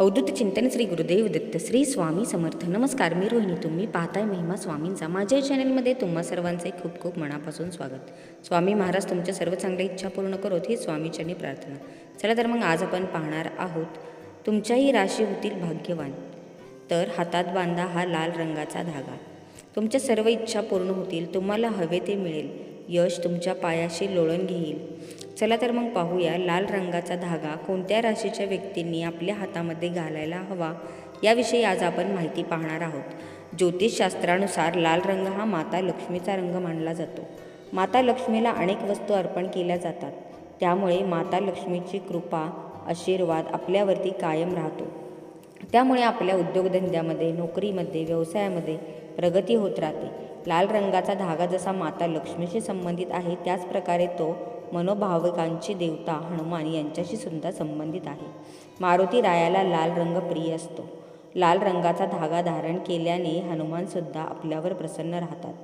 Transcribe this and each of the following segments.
अवधूत चिंतन श्री गुरुदेव दत्त श्री स्वामी समर्थ. नमस्कार मी रोहिणी. तुम्ही पाहताय महिमा स्वामींचा. माझ्या चॅनलमध्ये तुम्हा सर्वांचे खूप खूप मनापासून स्वागत. स्वामी महाराज तुमच्या सर्व चांगल्या इच्छा पूर्ण करोत ही स्वामीचरणी प्रार्थना. चला तर मग आज आपण पाहणार आहोत तुमच्याही राशी होतील भाग्यवान. तर हातात बांधा हा लाल रंगाचा धागा. तुमच्या सर्व इच्छा पूर्ण होतील तुम्हाला हवे ते मिळेल. यश तुमच्या पायाशी लोळण घेईल. चला तर मग पाहूया लाल रंगाचा धागा कोणत्या राशीच्या व्यक्तींनी आपल्या हातामध्ये घालायला हवा याविषयी आज आपण माहिती पाहणार आहोत. ज्योतिषशास्त्रानुसार लाल रंग हा माता लक्ष्मीचा रंग मानला जातो. माता लक्ष्मीला अनेक वस्तू अर्पण केल्या जातात. त्यामुळे माता लक्ष्मीची कृपा आशीर्वाद आपल्यावरती कायम राहतो. त्यामुळे आपल्या उद्योगधंद्यामध्ये नोकरीमध्ये व्यवसायामध्ये प्रगती होत राहते. लाल रंगाचा धागा जसा माता लक्ष्मीशी संबंधित आहे त्याच प्रकारे तो मनोभाविकांची देवता हनुमान यांच्याशी सुद्धा संबंधित आहे. मारुती रायाला लाल रंग प्रिय असतो. लाल रंगाचा धागा धारण केल्याने हनुमानसुद्धा आपल्यावर प्रसन्न राहतात.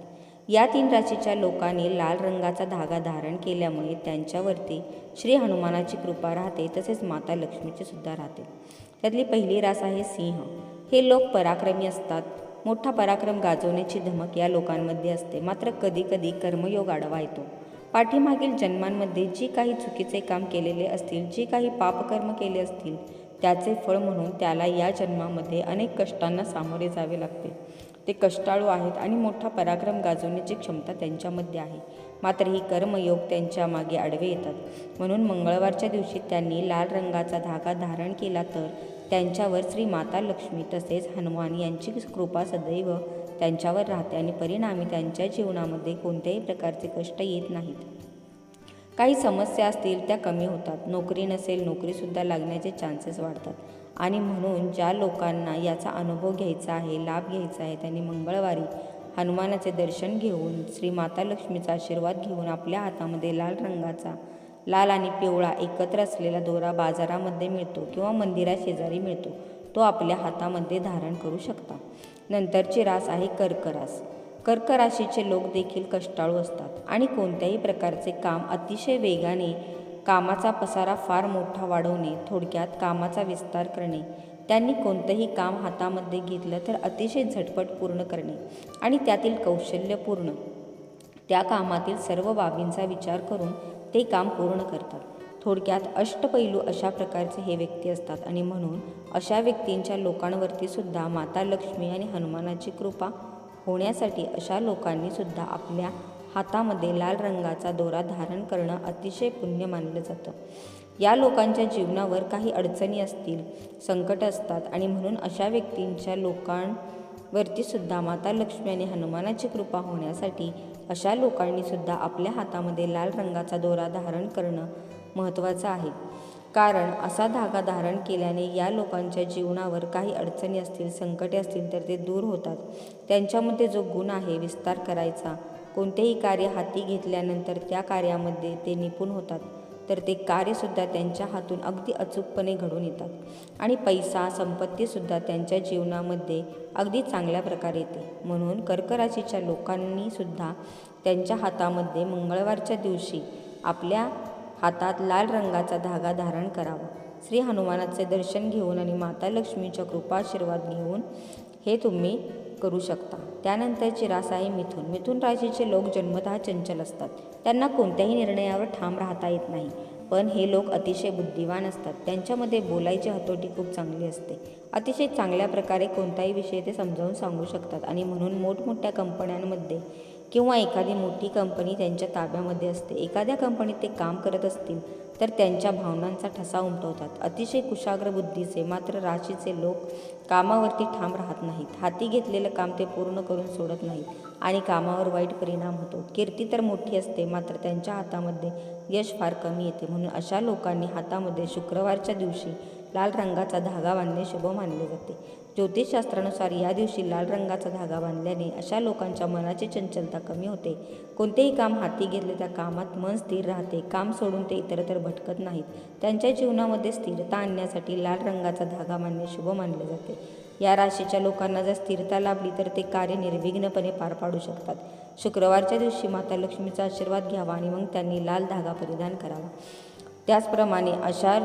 या तीन राशीच्या लोकांनी लाल रंगाचा धागा धारण केल्यामुळे त्यांच्यावरती श्री हनुमानाची कृपा राहते तसेच माता लक्ष्मीची सुद्धा राहते. त्यातली पहिली रास आहे सिंह. हे लोक पराक्रमी असतात. मोठा पराक्रम गाजवण्याची धमक या लोकांमध्ये असते. मात्र कधीकधी कर्मयोग आडवा येतो. पाठीमागील जन्मांमध्ये जी काही चुकीचे काम केलेले असतील जी काही पापकर्म केले असतील त्याचे फळ म्हणून त्याला या जन्मामध्ये अनेक कष्टांना सामोरे जावे लागते. ते कष्टाळू आहेत आणि मोठा पराक्रम गाजवण्याची क्षमता त्यांच्यामध्ये आहे. मात्र ही कर्मयोग त्यांच्या मागे आडवे येतात. म्हणून मंगळवारच्या दिवशी त्यांनी लाल रंगाचा धागा धारण केला तर त्यांच्यावर श्री माता लक्ष्मी तसेच हनुमान यांची कृपा सदैव त्यांच्यावर राहते आणि परिणामी त्यांच्या जीवनामध्ये कोणत्याही प्रकारचे कष्ट येत नाहीत. काही समस्या असतील त्या कमी होतात. नोकरी नसेल नोकरीसुद्धा लागण्याचे चान्सेस वाढतात. आणि म्हणून ज्या लोकांना याचा अनुभव घ्यायचा आहे लाभ घ्यायचा आहे त्यांनी मंगळवारी हनुमानाचे दर्शन घेऊन श्री माता लक्ष्मीचा आशीर्वाद घेऊन आपल्या हातामध्ये लाल रंगाचा लाल आणि पिवळा एकत्र असलेला दोरा बाजारामध्ये मिळतो किंवा मंदिराशेजारी मिळतो तो आपल्या हातामध्ये धारण करू शकता. नंतरची रास आहे कर्करास. कर्क राशीचे लोक देखील कष्टाळू असतात आणि कोणत्याही प्रकारचे काम अतिशय वेगाने कामाचा पसारा फार मोठा वाढवणे थोडक्यात कामाचा विस्तार करणे त्यांनी कोणतंही काम हातामध्ये घेतलं तर अतिशय झटपट पूर्ण करणे आणि त्यातील कौशल्यपूर्ण त्या कामातील सर्व बाबींचा विचार करून ते काम पूर्ण करतात. थोडक्यात अष्टपैलू अशा प्रकारचे हे व्यक्ती असतात. आणि म्हणून अशा व्यक्तींच्या लोकांवरती सुद्धा माता लक्ष्मी आणि हनुमानाची कृपा होण्यासाठी अशा लोकांनी सुद्धा आपल्या हातामध्ये लाल रंगाचा दोरा धारण करणं अतिशय पुण्य मानलं जातं. या लोकांच्या जीवनावर काही अडचणी असतील संकट असतात आणि म्हणून अशा व्यक्तींच्या लोकांवरती सुद्धा माता लक्ष्मी आणि हनुमानाची कृपा होण्यासाठी अशा लोकांनी सुद्धा आपल्या हातामध्ये लाल रंगाचा दोरा धारण करणं महत्त्वाचा आहे. कारण असा धागा धारण केल्याने या लोकांच्या जीवनावर काही अडचणी असतील संकटे असतील तर ते दूर होतात. त्यांच्यामध्ये जो गुण आहे विस्तार करायचा. कोणतेही कार्य हाती घेतल्यानंतर त्या कार्यामध्ये ते निपुण होतात. तर ते कार्यसुद्धा त्यांच्या हातून अगदी अचूकपणे घडून येतात. आणि पैसा संपत्तीसुद्धा त्यांच्या जीवनामध्ये अगदी चांगल्या प्रकारे येते. म्हणून कर्कराशीच्या लोकांनीसुद्धा त्यांच्या हातामध्ये मंगळवारच्या दिवशी आपल्या हातात लाल रंगाचा धागा धारण करावा. श्री हनुमानाचे दर्शन घेऊन आणि माता लक्ष्मीच्या कृपाशीर्वाद घेऊन हे तुम्ही करू शकता. त्यानंतरची रास आहे मिथून. मिथून राशीचे लोक जन्मतः चंचल असतात. त्यांना कोणत्याही निर्णयावर ठाम राहता येत नाही. पण हे लोक अतिशय बुद्धिवान असतात. त्यांच्यामध्ये बोलायची हतोटी खूप चांगली असते. अतिशय चांगल्या प्रकारे कोणताही विषय ते समजावून सांगू शकतात आणि म्हणून मोठमोठ्या कंपन्यांमध्ये किंवा एखादी मोठी कंपनी त्यांच्या ताब्यामध्ये असते एखाद्या कंपनीत ते काम करत असतील तर त्यांच्या भावनांचा ठसा उमटवतात. अतिशय कुशाग्र बुद्धीचे मात्र राशीचे लोक कामावरती ठाम राहत नाहीत. हाती घेतलेलं काम ते पूर्ण करून सोडत नाहीत आणि कामावर वाईट परिणाम होतो. कीर्ती तर मोठी असते मात्र त्यांच्या हातामध्ये यश फार कमी येते. म्हणून अशा लोकांनी हातामध्ये शुक्रवारच्या दिवशी लाल रंगाचा धागा बांधणे शुभ मानले जाते. ज्योतिषशास्त्रानुसार या दिवशी लाल रंगाचा धागा बांधल्याने अशा लोकांच्या मनाची चंचलता कमी होते. कोणतेही काम हाती घेतले त्या कामात मन स्थिर राहते. काम सोडून ते इतरतर भटकत नाहीत. त्यांच्या जीवनामध्ये स्थिरता आणण्यासाठी लाल रंगाचा धागा बांधणे शुभ मानले जाते. या राशीच्या लोकांना जर स्थिरता लाभली तर ते कार्य निर्विघ्नपणे पार पाडू शकतात. शुक्रवारच्या दिवशी माता लक्ष्मीचा आशीर्वाद घ्यावा आणि मग त्यांनी लाल धागा परिधान करावा. त्याचप्रमाणे अशा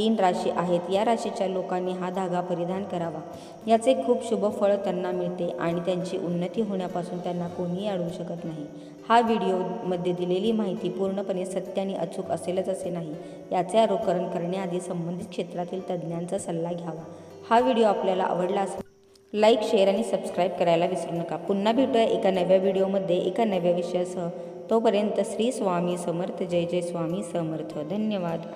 तीन राशी आहेत. या राशीच्या लोकांनी हा धागा परिधान करावा. याचे खूप शुभ फळ त्यांना मिळते आणि त्यांची उन्नती होण्यापासून त्यांना कोणीही अडवू शकत नाही. हा व्हिडिओमध्ये दिलेली माहिती पूर्णपणे सत्य आणि अचूक असेलच असे नाही. याचे अनुकरण करण्याआधी संबंधित क्षेत्रातील तज्ज्ञांचा सल्ला घ्यावा. हा व्हिडिओ आपल्याला आवडला असेल लाईक शेअर आणि सबस्क्राईब करायला विसरू नका. पुन्हा भेटूया एका नव्या व्हिडिओमध्ये एका नव्या विषयासह. तोपर्यंत श्री स्वामी समर्थ. जय जय स्वामी समर्थ. धन्यवाद.